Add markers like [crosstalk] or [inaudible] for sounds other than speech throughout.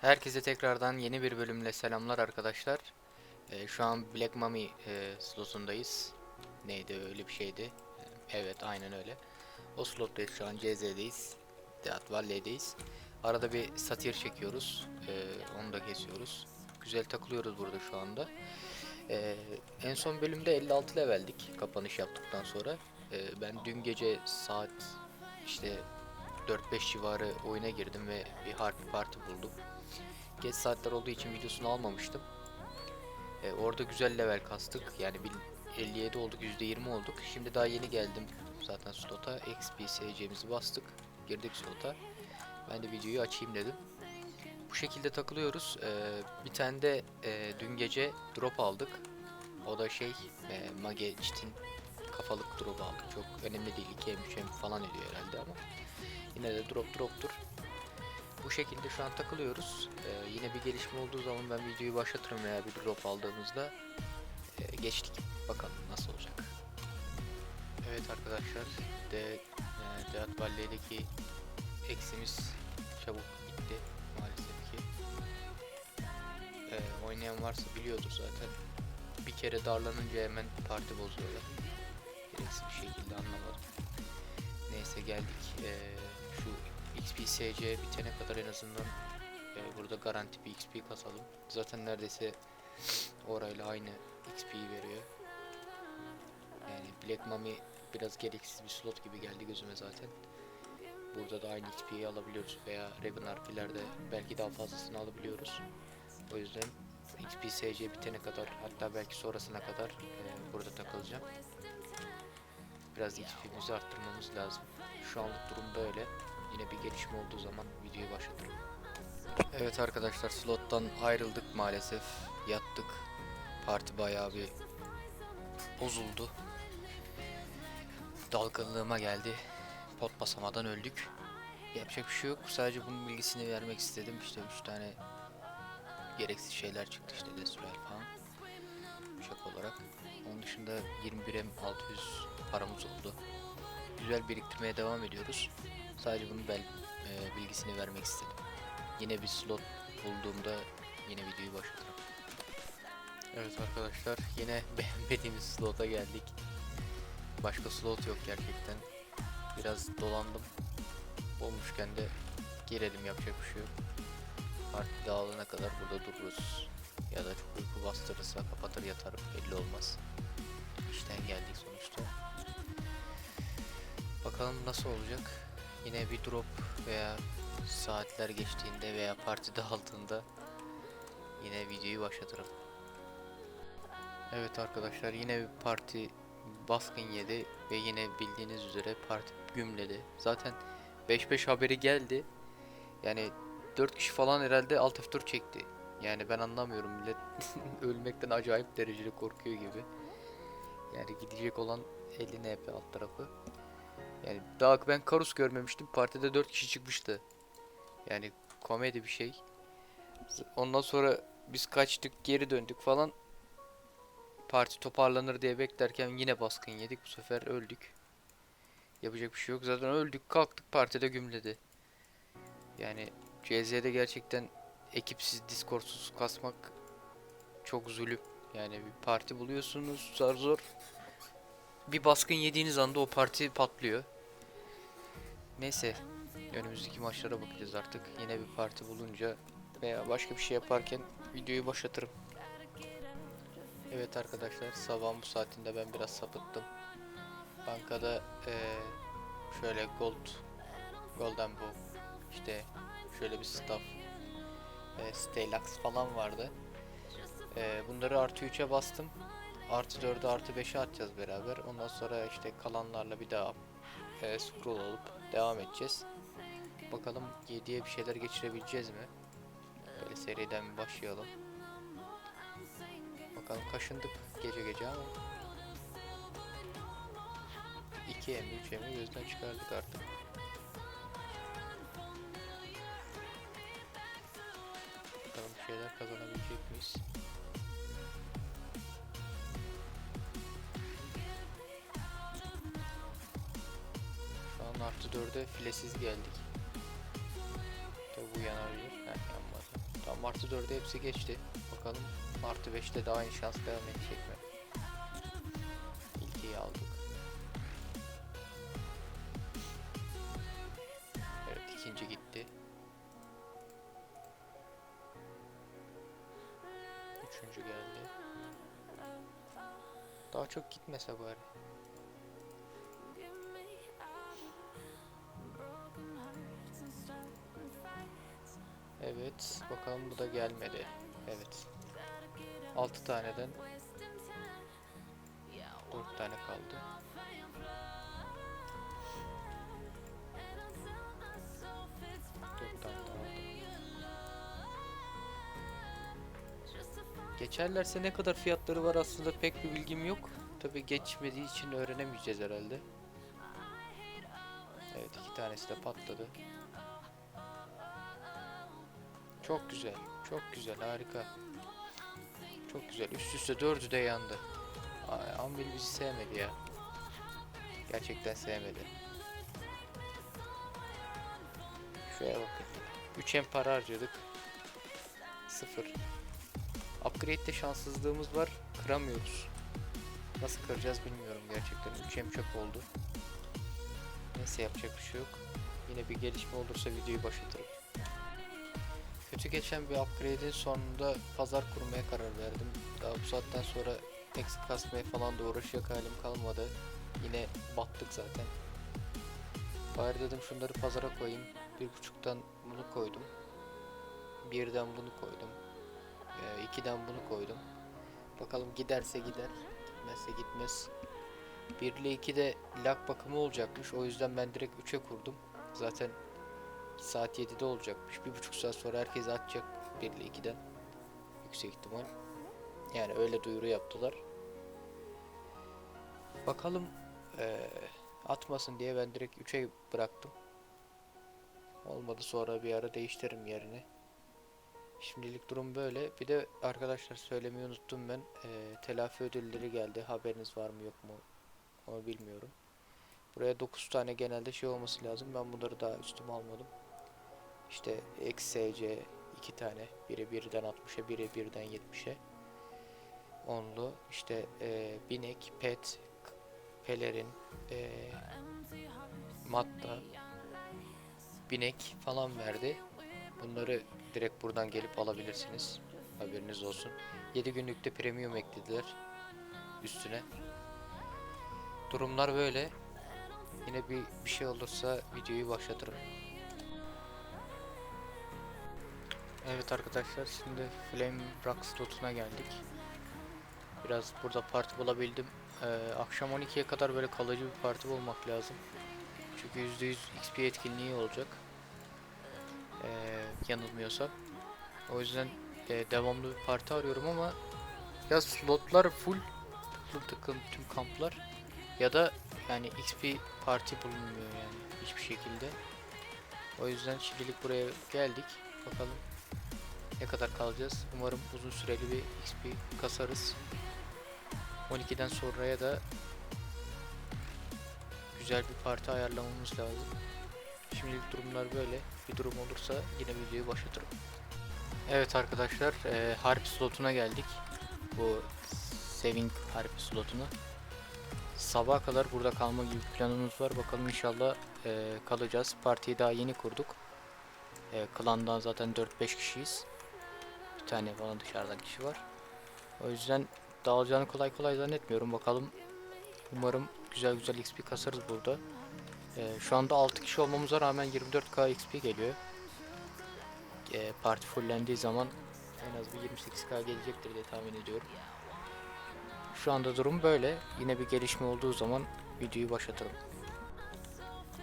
Herkese tekrardan yeni bir bölümle selamlar arkadaşlar. Ee, şu an Black Mummy e, slotundayız. Neydi öyle bir şeydi. Ee, Evet aynen öyle. O slottayız şu an CZ'deyiz. Deat Valley'deyiz. Arada bir satir çekiyoruz. Ee, onu da kesiyoruz. Güzel takılıyoruz burada şu anda. Ee, en son bölümde 56 leveldik kapanış yaptıktan sonra. Ee, ben dün gece saat işte 4-5 civarı oyuna girdim ve bir harp parti buldum. Geç saatler olduğu için videosunu almamıştım. Ee, orada güzel level kastık. Yani bir 57 olduk, %20 olduk. Şimdi daha yeni geldim zaten slota. XP SC'mizi bastık. Girdik slota. Ben de videoyu açayım dedim. Bu şekilde takılıyoruz. Ee, bir tane de e, dün gece drop aldık. O da şey, e, Mage Çit'in kafalık drop aldık. Çok önemli değil. 2M 3M falan ediyor herhalde ama. Yine de drop droptur. Bu şekilde şu an takılıyoruz. Ee, yine bir gelişme olduğu zaman ben videoyu başlatırım veya bir drop aldığımızda Ee, geçtik. Bakalım nasıl olacak. Evet arkadaşlar, de e, Valley'deki eksimiz çabuk gitti maalesef ki. Ee, oynayan varsa biliyordur zaten. Bir kere darlanınca hemen parti bozuyorlar. Gereksiz bir şekilde anlamadım. Neyse geldik. Ee, şu XPSC bitene kadar en azından e, burada garanti bir XP kasalım. Zaten neredeyse orayla aynı XP'yi veriyor. Yani Black Mummy biraz gereksiz bir slot gibi geldi gözüme zaten. Burada da aynı XP'yi alabiliyoruz veya Raven RP'lerde belki daha fazlasını alabiliyoruz. O yüzden XPSC bitene kadar hatta belki sonrasına kadar e, burada takılacağım. Biraz XP'mizi arttırmamız lazım. Şu anlık durumda öyle. Yine bir gelişme olduğu zaman videoyu başlatırım. Evet arkadaşlar slottan ayrıldık maalesef. Yattık. Parti bayağı bir bozuldu. Dalgınlığıma geldi. Pot basamadan öldük. Yapacak bir şey yok. Sadece bunun bilgisini vermek istedim. İşte 3 tane gereksiz şeyler çıktı işte Destroyer falan. Şaka olarak. Onun dışında 21M 600 paramız oldu. Güzel biriktirmeye devam ediyoruz. Sadece bunun bel e, bilgisini vermek istedim. Yine bir slot bulduğumda yine videoyu başlatırım. Evet arkadaşlar yine [laughs] beğenmediğimiz slota geldik. Başka slot yok gerçekten. Biraz dolandım. Olmuşken de girelim yapacak bir şey yok. Parti dağılana kadar burada dururuz. Ya da çok uyku bastırırsa kapatır yatarım belli olmaz. İşten geldik sonuçta. Bakalım nasıl olacak. Yine bir drop veya saatler geçtiğinde veya parti [laughs] dağıldığında yine videoyu başlatırım. Evet arkadaşlar yine bir parti baskın yedi ve yine bildiğiniz üzere parti gümledi. Zaten 5-5 haberi geldi. Yani 4 kişi falan herhalde alt F4 çekti. Yani ben anlamıyorum millet [laughs] ölmekten acayip derecede korkuyor gibi. Yani gidecek olan 50 NP alt tarafı. Yani daha ben Karus görmemiştim. Partide 4 kişi çıkmıştı. Yani komedi bir şey. Ondan sonra biz kaçtık, geri döndük falan. Parti toparlanır diye beklerken yine baskın yedik. Bu sefer öldük. Yapacak bir şey yok. Zaten öldük, kalktık partide gümledi. Yani CZ'de gerçekten ekipsiz, discordsuz kasmak çok zulüm. Yani bir parti buluyorsunuz zar zor. Bir baskın yediğiniz anda o parti patlıyor. Neyse. Önümüzdeki maçlara bakacağız artık. Yine bir parti bulunca veya başka bir şey yaparken videoyu başlatırım. Evet arkadaşlar sabahın bu saatinde ben biraz sapıttım. Bankada eee, şöyle gold, golden bu işte şöyle bir staff, e, Stalax falan vardı. Eee, bunları artı 3'e bastım. Artı 4'e artı 5'e atacağız beraber. Ondan sonra işte kalanlarla bir daha e, scroll alıp devam edeceğiz. Bakalım 7'ye bir şeyler geçirebileceğiz mi? Böyle seriden bir başlayalım. Bakalım kaşındık gece gece ama 2 mi 3 mi gözden çıkardık artık. Bakalım bir şeyler kazanabilecek miyiz? 4'e filesiz geldik. Tabi bu yanabilir. Ha yanmadı. Tamam artı 4'e hepsi geçti. Bakalım artı 5'te de aynı şans devam edecek mi? İlkiyi aldık. Evet ikinci gitti. Üçüncü geldi. Daha çok gitmese bari. Evet, bakalım bu da gelmedi. Evet. 6 taneden 4 tane kaldı. Geçerlerse ne kadar fiyatları var aslında pek bir bilgim yok. Tabi geçmediği için öğrenemeyeceğiz herhalde. Evet iki tanesi de patladı. Çok güzel. Çok güzel. Harika. Çok güzel. Üst üste dördü de yandı. Ay, Ambil bizi sevmedi ya. Gerçekten sevmedi. Şuraya bakın. 3 hem para harcadık. 0. Upgrade'de şanssızlığımız var. Kıramıyoruz. Nasıl kıracağız bilmiyorum gerçekten. 3 hem çöp oldu. Neyse yapacak bir şey yok. Yine bir gelişme olursa videoyu başlatırım. Kötü geçen bir upgrade'in sonunda pazar kurmaya karar verdim. Daha bu saatten sonra eksik kasmaya falan da uğraşacak halim kalmadı. Yine battık zaten. Bari dedim şunları pazara koyayım. Bir buçuktan bunu koydum. Birden bunu koydum. Ee, ikiden bunu koydum. Bakalım giderse gider. Gitmezse gitmez. 1 ile 2'de lag bakımı olacakmış. O yüzden ben direkt 3'e kurdum. Zaten saat 7'de olacakmış. Bir buçuk saat sonra herkes atacak 1 ile 2'den. Yüksek ihtimal. Yani öyle duyuru yaptılar. Bakalım eee, atmasın diye ben direkt 3'e bıraktım. Olmadı sonra bir ara değiştiririm yerini. Şimdilik durum böyle. Bir de arkadaşlar söylemeyi unuttum ben. Eee, telafi ödülleri geldi. Haberiniz var mı yok mu? Onu bilmiyorum. Buraya 9 tane genelde şey olması lazım. Ben bunları daha üstüme almadım. İşte XSC 2 tane. Biri 1'den 60'a, biri 1'den 70'e. Onlu. İşte eee, binek, pet, pelerin, eee matta, binek falan verdi. Bunları direkt buradan gelip alabilirsiniz. Haberiniz olsun. 7 günlükte premium eklediler üstüne. Durumlar böyle. Yine bir, bir şey olursa videoyu başlatırım. Evet arkadaşlar şimdi Flame Rock slotuna geldik. Biraz burada parti bulabildim. Ee, akşam 12'ye kadar böyle kalıcı bir parti bulmak lazım. Çünkü %100 XP etkinliği olacak. Ee, yanılmıyorsam. O yüzden e, devamlı bir parti arıyorum ama ya slotlar full tıklım tıklım tüm kamplar ya da yani XP parti bulunmuyor yani hiçbir şekilde. O yüzden şimdilik buraya geldik. Bakalım ne kadar kalacağız. Umarım uzun süreli bir XP kasarız. 12'den sonraya da güzel bir parti ayarlamamız lazım. Şimdilik durumlar böyle. Bir durum olursa yine videoyu başlatırım. Evet arkadaşlar, e, harp slotuna geldik. Bu saving harp slotuna. Sabaha kadar burada kalma gibi planımız var. Bakalım inşallah e, kalacağız. Partiyi daha yeni kurduk. E, klandan zaten 4-5 kişiyiz. Tane falan dışarıdan kişi var. O yüzden dağılacağını kolay kolay zannetmiyorum. Bakalım. Umarım güzel güzel XP kasarız burada. E, şu anda 6 kişi olmamıza rağmen 24k XP geliyor. E, parti fullendiği zaman en az bir 28k gelecektir diye tahmin ediyorum. Şu anda durum böyle. Yine bir gelişme olduğu zaman videoyu başlatırım.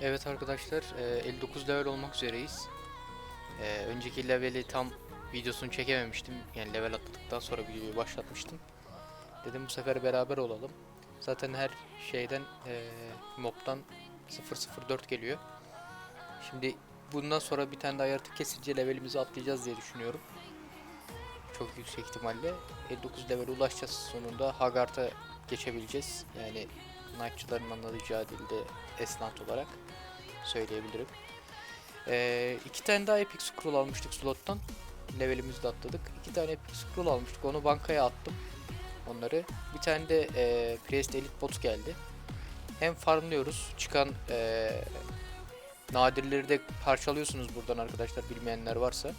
Evet arkadaşlar, e, 59 level olmak üzereyiz. E, önceki leveli tam videosunu çekememiştim. Yani level atladıktan sonra videoyu başlatmıştım. Dedim bu sefer beraber olalım. Zaten her şeyden e, mob'tan 004 geliyor. Şimdi bundan sonra bir tane daha yaratık kesince levelimizi atlayacağız diye düşünüyorum. Çok yüksek ihtimalle 59 level ulaşacağız sonunda Hagart'a geçebileceğiz. Yani Knight'çıların anlayacağı dilde esnant olarak söyleyebilirim. Ee, iki tane daha Epic Scroll almıştık slottan. Levelimizi de atladık. İki tane Epic Scroll almıştık. Onu bankaya attım. Onları. Bir tane de e, Priest Elite bot geldi. Hem farmlıyoruz. Çıkan e, nadirleri de parçalıyorsunuz buradan arkadaşlar bilmeyenler varsa.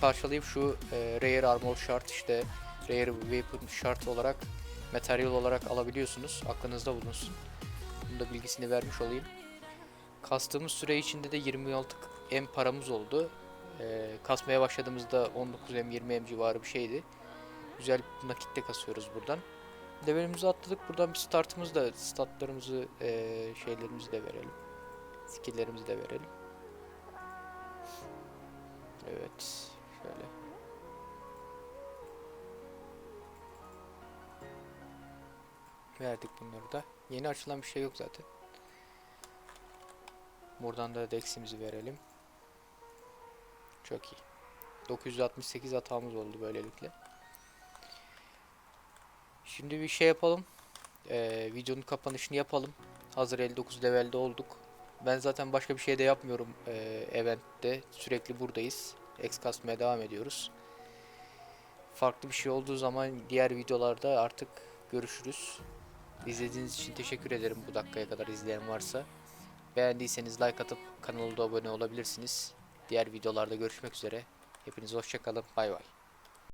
Parçalayıp şu e, Rare Armor Shard işte Rare Weapon Shard olarak materyal olarak alabiliyorsunuz. Aklınızda bulunsun. Bunu da bilgisini vermiş olayım. Kastığımız süre içinde de 26 M paramız oldu. Ee, kasmaya başladığımızda 19 M 20 M civarı bir şeydi. Güzel nakitte kasıyoruz buradan. Levelimizi atladık. Buradan bir startımız da statlarımızı eee, şeylerimizi de verelim. Skill'lerimizi de verelim. Evet. Şöyle. Verdik bunları da. Yeni açılan bir şey yok zaten. Buradan da Dex'imizi verelim. Çok iyi. 968 hatamız oldu böylelikle. Şimdi bir şey yapalım. Ee, videonun kapanışını yapalım. Hazır 59 levelde olduk. Ben zaten başka bir şey de yapmıyorum ee, eventte. Sürekli buradayız. X devam ediyoruz. Farklı bir şey olduğu zaman diğer videolarda artık görüşürüz. İzlediğiniz için teşekkür ederim bu dakikaya kadar izleyen varsa. Beğendiyseniz like atıp kanala abone olabilirsiniz. Diğer videolarda görüşmek üzere. Hepiniz hoşçakalın. Bay bay.